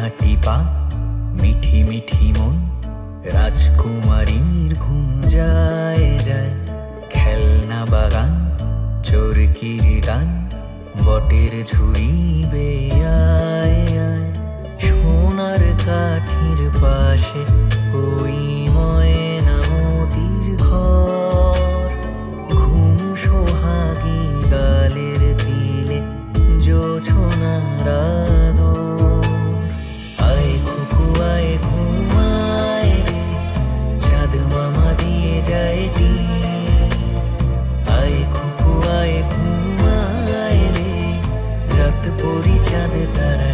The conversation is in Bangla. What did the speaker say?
হাঁটি পা, মিঠি মিঠি মন, রাজকুমারীর ঘুম যায় যায়। খেলনা বাগান, চোরকির গান, বটের ঝুড়ি বেয়ায় সোনার কাঠির পাশে ওই ময়না মতির ঘর। ঘুম সোহাগী গালের তিলে জোছনারা মামা দিয়ে যায় টি আয় খুকু আয় ঘুমায় রে। রাত পরি চাঁদ তারা